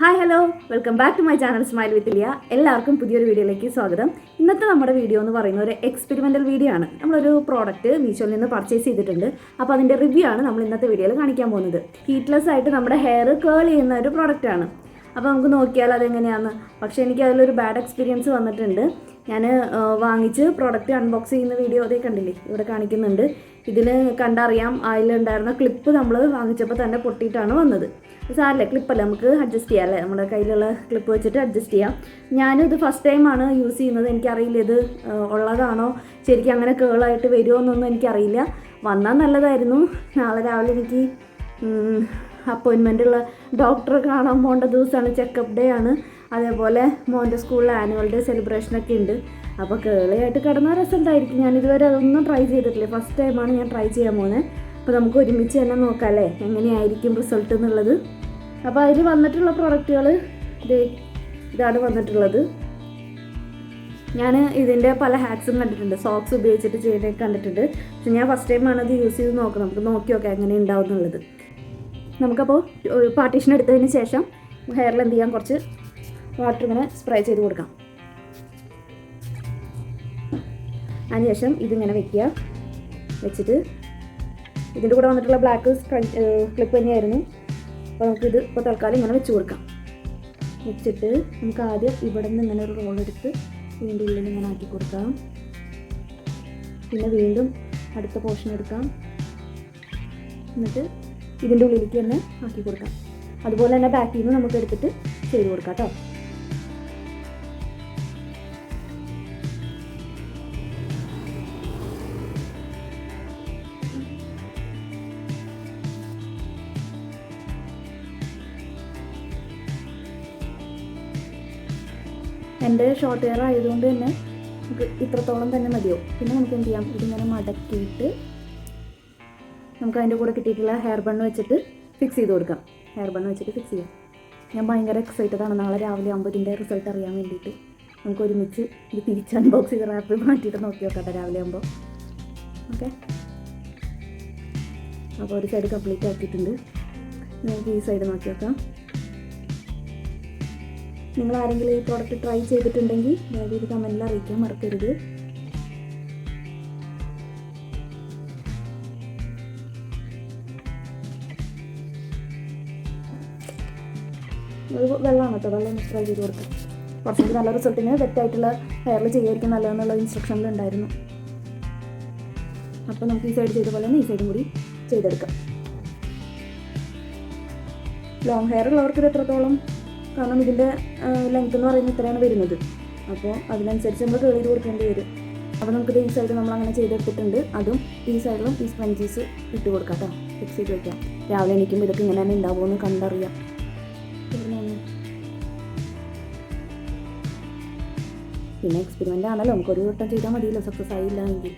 Hi hello welcome back to my channel smile with Liya എല്ലാവർക്കും പുതിയൊരു വീഡിയോയിലേക്ക് സ്വാഗതം. ഇന്നത്തെ നമ്മുടെ വീഡിയോ എന്ന് പറയുന്ന ഒരു എക്സ്പെരിമെന്റൽ വീഡിയോ ആണ്. നമ്മളൊരു പ്രോഡക്റ്റ് മീഷോയിൽ നിന്ന് പർച്ചേസ് ചെയ്തിട്ടുണ്ട്. അപ്പോൾ അതിന്റെ റിവ്യൂ ആണ് നമ്മൾ ഇന്നത്തെ വീഡിയോയിൽ കാണിക്കാൻ പോകുന്നത്. ഹീറ്റ്ലെസ് ആയിട്ട് നമ്മുടെ ഹെയർ കേൾ ചെയ്യുന്ന ഒരു പ്രോഡക്റ്റ് ആണ്. അപ്പോൾ നമുക്ക് നോക്കിയാൽ അതെങ്ങനെയാണെന്ന് പക്ഷേ എനിക്ക് അതിലൊരു ബാഡ് എക്സ്പീരിയൻസ് വന്നിട്ടുണ്ട്. ഞാൻ വാങ്ങിച്ച് പ്രോഡക്റ്റ് അൺബോക്സ് ചെയ്യുന്ന വീഡിയോ അതേ കണ്ടില്ലേ? ഇവിടെ കാണിക്കുന്നുണ്ട്. ഇതിന് കണ്ടറിയാം അതിലുണ്ടായിരുന്ന ക്ലിപ്പ് നമ്മൾ വാങ്ങിച്ചപ്പോൾ തന്നെ പൊട്ടിയിട്ടാണ് വന്നത്. സാരല്ലേ ക്ലിപ്പല്ല നമുക്ക് അഡ്ജസ്റ്റ് ചെയ്യാം അല്ലേ? നമ്മുടെ കയ്യിലുള്ള ക്ലിപ്പ് വെച്ചിട്ട് അഡ്ജസ്റ്റ് ചെയ്യാം. ഞാനും ഇത് ഫസ്റ്റ് ടൈമാണ് യൂസ് ചെയ്യുന്നത്. എനിക്കറിയില്ല ഇത് ഉള്ളതാണോ? ശരിക്കും അങ്ങനെ കേളായിട്ട് വരുമോ എന്നൊന്നും എനിക്കറിയില്ല. വന്നാൽ നല്ലതായിരുന്നു. നാളെ രാവിലെ എനിക്ക് അപ്പോയിൻമെന്റ് ഉള്ള ഡോക്ടറെ കാണാൻ പോകേണ്ട ദിവസമാണ്. ചെക്കപ്പ് ഡേ ആണ്. അതേപോലെ മോന്റെ സ്കൂളിൽ ആനുവൽ ഡേ സെലിബ്രേഷനൊക്കെ ഉണ്ട്. അപ്പോൾ കേളിയായിട്ട് കിടന്ന രസമുണ്ടായിരിക്കും ഞാനിതുവരെ അതൊന്നും ട്രൈ ചെയ്തിട്ടില്ല. ഫസ്റ്റ് ടൈമാണ് ഞാൻ ട്രൈ ചെയ്യാൻ പോകുന്നത് അപ്പോൾ നമുക്ക് ഒരുമിച്ച് തന്നെ നോക്കാം അല്ലേ? എങ്ങനെയായിരിക്കും റിസൾട്ട് എന്നുള്ളത്. അപ്പോൾ അതിൽ വന്നിട്ടുള്ള പ്രൊഡക്റ്റുകൾ ഇത് ഇതാണ് വന്നിട്ടുള്ളത്. ഞാൻ ഇതിന്റെ പല ഹാക്സും കണ്ടിട്ടുണ്ട്. സോക്സ് ഉപയോഗിച്ചിട്ട് ചെയ്യുന്നത് കണ്ടിട്ടുണ്ട്. പക്ഷെ ഞാൻ ഫസ്റ്റ് ടൈമാണ് അത് യൂസ് ചെയ്ത് നോക്കണം നമുക്ക് നോക്കി നോക്കാം എങ്ങനെ ഉണ്ടാവും എന്നുള്ളത് നമുക്കപ്പോൾ ഒരു പാർട്ടീഷൻ എടുത്തതിന് ശേഷം ഹെയറിൽ എന്ത് ചെയ്യാം കുറച്ച് വാട്ടർ ഇങ്ങനെ സ്പ്രേ ചെയ്ത് കൊടുക്കാം. അതിനുശേഷം ഇതിങ്ങനെ വെക്കുക. വെച്ചിട്ട് ഇതിന്റെ കൂടെ വന്നിട്ടുള്ള ബ്ലാക്ക് ക്ലിപ്പ് തന്നെയായിരുന്നു. അപ്പോൾ നമുക്കിത് ഇപ്പോൾ തൽക്കാലം ഇങ്ങനെ വെച്ച് കൊടുക്കാം. വെച്ചിട്ട് നമുക്ക് ആദ്യം ഇവിടെ നിന്ന് ഇങ്ങനെ ഒരു റോൾ എടുത്ത് വീണ്ടും ഉള്ളിൽ ഇങ്ങനെ ആക്കി കൊടുക്കാം. പിന്നെ വീണ്ടും അടുത്ത പോർഷൻ എടുക്കാം. എന്നിട്ട് ഇതിന്റെ ഉള്ളിലേക്ക് തന്നെ ആക്കി കൊടുക്കാം. അതുപോലെ തന്നെ ബാക്കിൽ നിന്ന് നമുക്ക് എടുത്തിട്ട് ചെയ്ത് കൊടുക്കാം കേട്ടോ. എന്റെ ഷോർട്ട് ഹെയർ ആയതുകൊണ്ട് തന്നെ നമുക്ക് ഇത്രത്തോളം തന്നെ മതിയാവും. പിന്നെ നമുക്ക് എന്ത് ചെയ്യാം? ഇതിങ്ങനെ മടക്കിയിട്ട് നമുക്ക് അതിന്റെ കൂടെ കിട്ടിയിട്ടുള്ള ഹെയർ ബണ്ണ് വെച്ചിട്ട് ഫിക്സ് ചെയ്ത് കൊടുക്കാം. ഹെയർ ബണ്ണ് വെച്ചിട്ട് ഫിക്സ് ചെയ്യാം. ഞാൻ ഭയങ്കര എക്സൈറ്റഡ് ആണ്. നാളെ രാവിലെ ആകുമ്പോൾ റിസൾട്ട് അറിയാൻ വേണ്ടിയിട്ട് നമുക്ക് ഒരുമിച്ച് ഇത് തിരിച്ച് അൺബോക്സ് ചെയ്ത് റാപ്പ് മാറ്റിയിട്ട് നോക്കി നോക്കട്ടെ രാവിലെ ആകുമ്പോൾ ഓക്കെ അപ്പോൾ ഒരു സൈഡ് കംപ്ലീറ്റ് ആക്കിയിട്ടുണ്ട്. നമുക്ക് ഈ സൈഡ് നോക്കി നോക്കാം. നിങ്ങൾ ആരെങ്കിലും ഈ പ്രോഡക്റ്റ് ട്രൈ ചെയ്തിട്ടുണ്ടെങ്കിൽ ദയവ് ഇത് കമന്റിൽ അറിയിക്കാൻ മറക്കരുത്. വെള്ളമാണ് കേട്ടോ വെള്ളം മിക്സ് ട്രൈ ചെയ്ത് കൊടുക്കാം. കുറച്ചുകൂടി നല്ല റിസൾട്ടിന് വെറ്റായിട്ടുള്ള ഹെയറിൽ ചെയ്യായിരിക്കും നല്ലതെന്നുള്ള ഇൻസ്ട്രക്ഷനിൽ ഉണ്ടായിരുന്നു. അപ്പോൾ നമുക്ക് ഈ സൈഡ് ചെയ്ത പോലെ തന്നെ ഈ സൈഡും കൂടി ചെയ്തെടുക്കാം. ലോങ് ഹെയർ ഉള്ളവർക്ക് ഇത് എത്രത്തോളം കാരണം ഇതിന്റെ ലെങ്ത് എന്ന് പറയുന്നത് ഇത്രയാണ് വരുന്നത്. അപ്പോൾ അതിനനുസരിച്ച് നമ്മൾ കേൾ കൊടുക്കേണ്ടി വരും. അപ്പോൾ നമുക്ക് ഈ സൈഡ് നമ്മൾ അങ്ങനെ ചെയ്തെടുത്തിട്ടുണ്ട് അതും ഈ സൈഡിലും ഈ സ്പഞ്ചീസ് ഇട്ട് കൊടുക്കാം കേട്ടോ. ഫിക്സ് ചെയ്ത് വെക്കാം. രാവിലെ എണീക്കുമ്പോൾ ഇതൊക്കെ ഇങ്ങനെ തന്നെ ഉണ്ടാവുമെന്ന് കണ്ടറിയാം. പിന്നെ എക്സ്പെരിമെന്റ് ആണല്ലോ. നമുക്കൊരു വട്ടം ചെയ്താൽ മതിയല്ലോ. സക്സസ് ആയില്ല എങ്കിൽ.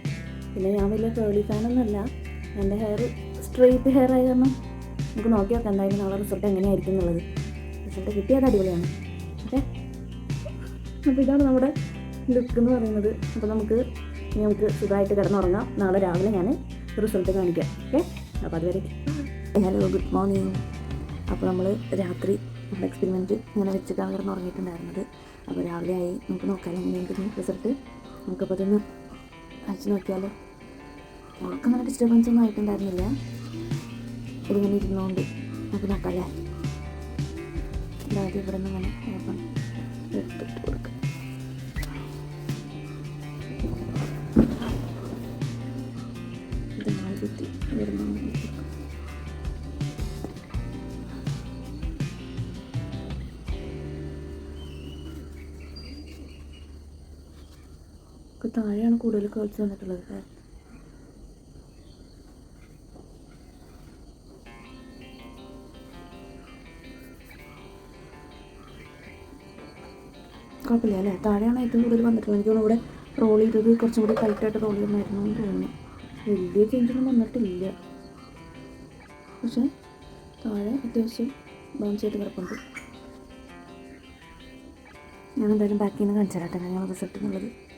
പിന്നെ ഞാൻ വലിയ കേളി ഫാനൊന്നുമല്ല എന്റെ ഹെയർ സ്ട്രെയിറ്റ് ഹെയർ ആയ കാരണം നമുക്ക് നോക്കി നോക്കാം എന്തായാലും നാളെ റിസൾട്ട് എങ്ങനെയായിരിക്കും എന്നുള്ളത്. റിസൾട്ട് കിട്ടിയത് അടിപൊളിയാണ്. ഓക്കെ? അപ്പോൾ ഇതാണ് നമ്മുടെ ലുക്ക് എന്ന് പറയുന്നത്. അപ്പോൾ നമുക്ക് ഇനി നമുക്ക് സുഖമായിട്ട് കിടന്നുറങ്ങാം. നാളെ രാവിലെ ഞാൻ റിസൾട്ട് കാണിക്കാം. ഓക്കെ? അപ്പോൾ അതുവരെ ഹലോ ഗുഡ് മോർണിംഗ്. അപ്പോൾ നമ്മൾ രാത്രി നമ്മുടെ എക്സ്പെരിമെന്റ് ഇങ്ങനെ വെച്ചിട്ടാണ് കിടന്നുറങ്ങിയിട്ടുണ്ടായിരുന്നത്. അപ്പോൾ രാവിലെ ആയി. നമുക്ക് നോക്കാമല്ലോ എങ്ങനെയുണ്ട് റിസൾട്ട് നമുക്കപ്പോൾ അതൊന്ന് അയച്ചു നോക്കിയാലോ? ഉറക്കം നല്ല ഡിസ്റ്റർബൻസ് ഒന്നും ആയിട്ടുണ്ടായിരുന്നില്ല. ഇതിങ്ങനെ ഇരുന്നുകൊണ്ട് നമുക്ക് നോക്കാമല്ലേ അതായത് ഇവിടെ നിന്ന് ഇങ്ങനെ ഓപ്പൺ എടുത്തിട്ട് കൊടുക്കാം. ഇത് നാല് കുത്തി വരുന്ന താഴെയാണ് കൂടുതൽ കേൾസ് വന്നിട്ടുള്ളത്. കുഴപ്പമില്ല അല്ലേ? താഴെയാണ് ഏറ്റവും കൂടുതൽ വന്നിട്ടുള്ളത്. എനിക്ക് തോന്നുന്നു ഇവിടെ റോൾ ചെയ്തത് കുറച്ചും കൂടി ടൈറ്റായിട്ട് റോൾ ചെയ്യുന്നതായിരുന്നു എന്ന് തോന്നുന്നു. വലിയ ചേഞ്ചൊന്നും വന്നിട്ടില്ല. പക്ഷേ താഴെ അത്യാവശ്യം ബൗൺസ് ചെയ്ത് കിടപ്പുണ്ട്. ഞാൻ എന്തായാലും ബാക്കിൽ നിന്ന് കാണിച്ചു തരാട്ടെ ഞാൻ റിസൾട്ട് എന്നുള്ളത്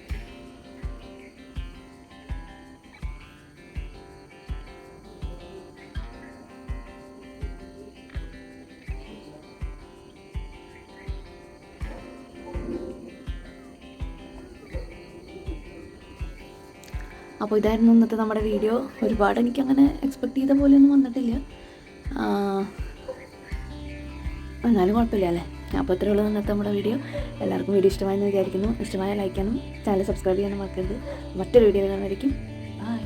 അപ്പോൾ ഇതായിരുന്നു ഇന്നത്തെ നമ്മുടെ വീഡിയോ. ഒരുപാട് എനിക്കങ്ങനെ എക്സ്പെക്ട് ചെയ്ത പോലെയൊന്നും വന്നിട്ടില്ല. എന്നാലും കുഴപ്പമില്ല അല്ലേ? അപ്പോൾ ഇത്രയേ ഉള്ളൂ ഇന്നത്തെ നമ്മുടെ വീഡിയോ. എല്ലാവർക്കും വീഡിയോ ഇഷ്ടമായെന്ന് വിചാരിക്കുന്നു. ഇഷ്ടമായ ലൈക്ക് ചെയ്യാനും ചാനൽ സബ്സ്ക്രൈബ് ചെയ്യാനും മറക്കരുത്. മറ്റൊരു വീഡിയോ കാണുമായിരിക്കും ബൈ